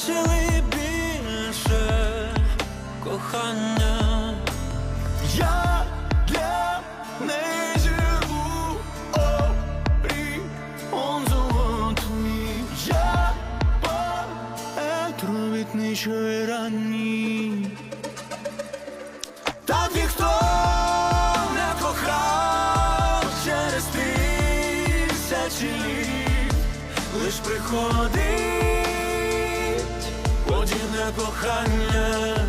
Бачили більше кохання? Я для неї живу, он золотий. Я поет робітничої ранні. Так ніхто не кохав через тисячі літ, лиш приходить подібне кохання.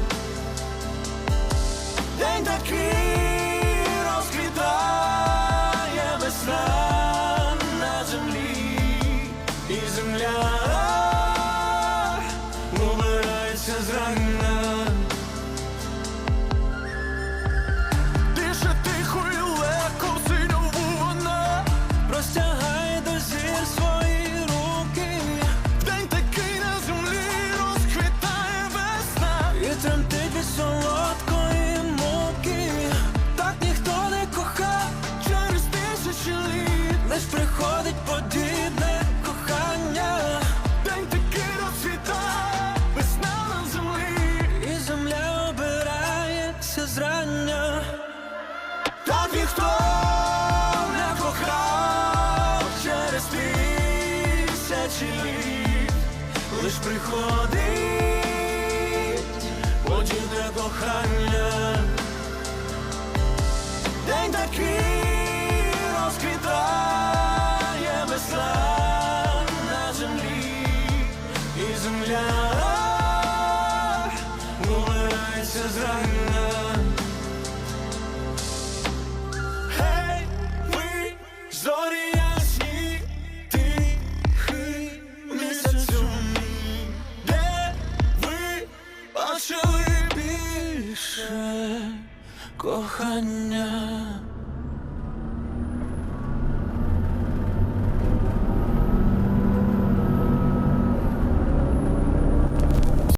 Земля умирається зрання. Гей, ви, зорі ясні, тихий місяцю мій, де ви бачили більше кохання?